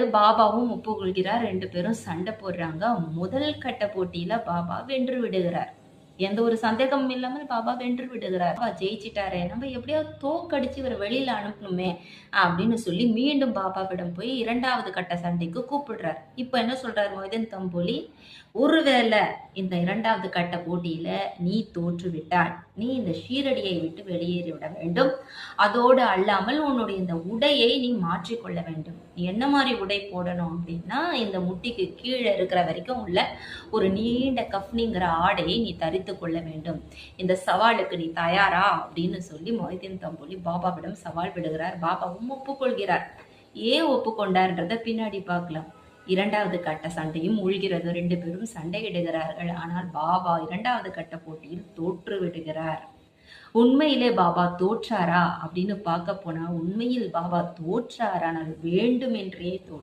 பாபாவும் ஒப்புக்கொள்கிறார். ரெண்டு பேரும் சண்டை போடுறாங்க. முதல் கட்ட போட்டியில பாபா வென்று விடுகிறார். எந்த ஒரு சந்தேகமும் இல்லாமல் பாபா வென்று விடுகிறார். பாபா ஜெயிச்சிட்டாரே நம்ம எப்படியாவது தோக்கடிச்சு இவரை வெளியில அனுப்பணுமே அப்படின்னு சொல்லி மீண்டும் பாபாவிடம் போய் இரண்டாவது கட்ட சண்டைக்கு கூப்பிடுறார். இப்போ என்ன சொல்றாரு மொய்தன் தம்பொலி? ஒருவேளை இந்த இரண்டாவது கட்ட போட்டியில நீ தோற்றுவிட்டாய் நீ இந்த ஷீரடியை விட்டு வெளியேறிவிட வேண்டும். அதோடு அல்லாமல் உன்னுடைய இந்த உடையை நீ மாற்றிக்கொள்ள வேண்டும். நீ என்ன மாதிரி உடை போடணும் அப்படின்னா இந்த முட்டிக்கு கீழே இருக்கிற வரைக்கும் உள்ள ஒரு நீண்ட கஃப்னிங்கிற ஆடையை நீ தரித்து கொள்ள வேண்டும். இந்த சவாலுக்கு நீ தயாரா அப்படின்னு சொல்லி மொய்தீன் தம்பொலி பாபாவிடம் சவால் விடுகிறார். பாபாவும் ஒப்புக்கொள்கிறார். ஏன் ஒப்புக்கொண்டார்ன்றத பின்னாடி பார்க்கலாம். இரண்டாவது கட்ட சண்டையும் மூழ்கிறது. ரெண்டு பேரும் சண்டையிடுகிறார்கள். ஆனால் பாபா இரண்டாவது கட்ட போட்டியில் தோற்று விடுகிறார். உண்மையிலே பாபா தோற்றாரா அப்படின்னு பார்க்க போனா உண்மையில் பாபா தோற்றார்? ஆனால் வேண்டுமென்றே தோற்று